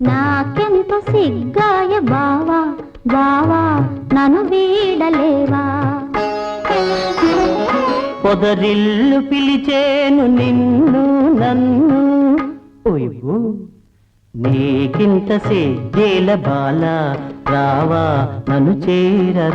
నాకెంత సిగ్గాయ బావా బావా నన్ను వీడలేవా? పొదరిల్లు పిలిచేను నిన్ను నన్ను. ఓయ్యో నీకింత సేల బాల రావా నన్ను చేర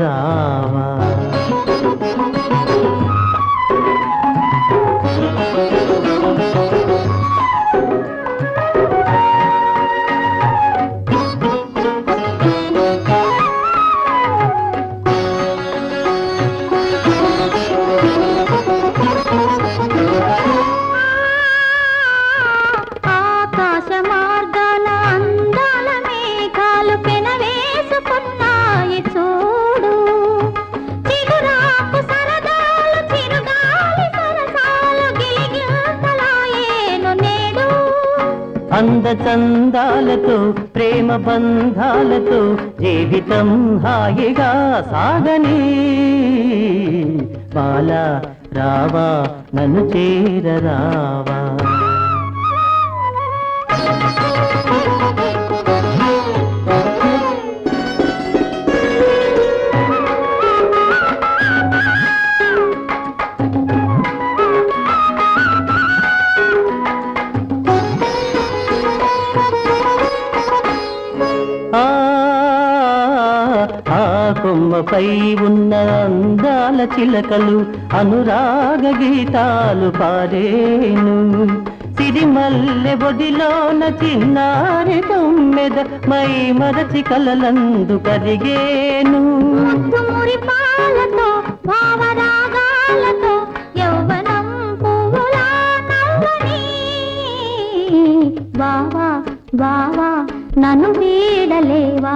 అందచందాలతో ప్రేమ బంధాలతో జీవితం హాయిగా సాగని. బాల రావా నన్ను చేర బొమ్మపై ఉన్న అందాల చిలకలు అనురాగ గీతాలు పారేను సిరిమల్లె బొదిలోన చిన్నారి తొమ్మెద మై మరచి కలలందు కరిగేను. యౌవనం బావా బావా నన్ను వీడలేవా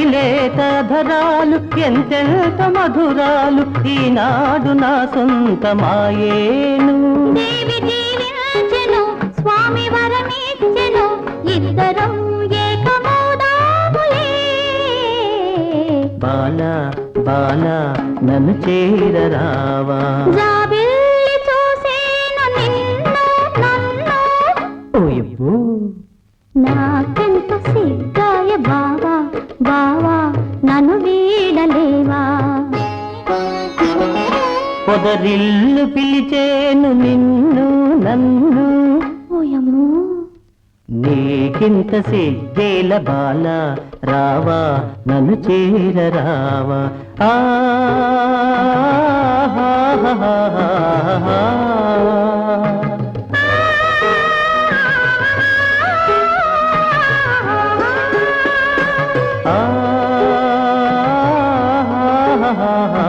ధరాలు ఎంతెంత మధురాలు ఈనాడు నా దేవి దీవించెను స్వామి వరమిచ్చెను ఇద్దరం బాల బాల నన్ను చేరరావా. నాకెంత సిగ్గాయ బావా బావా. నన్ను వీడలేవా? పొదరిల్లు పిలిచేను నిన్ను నన్ను. నీకింత సిగ్గేల బాల రావా నన్ను చేరరావా. ఆ ha ha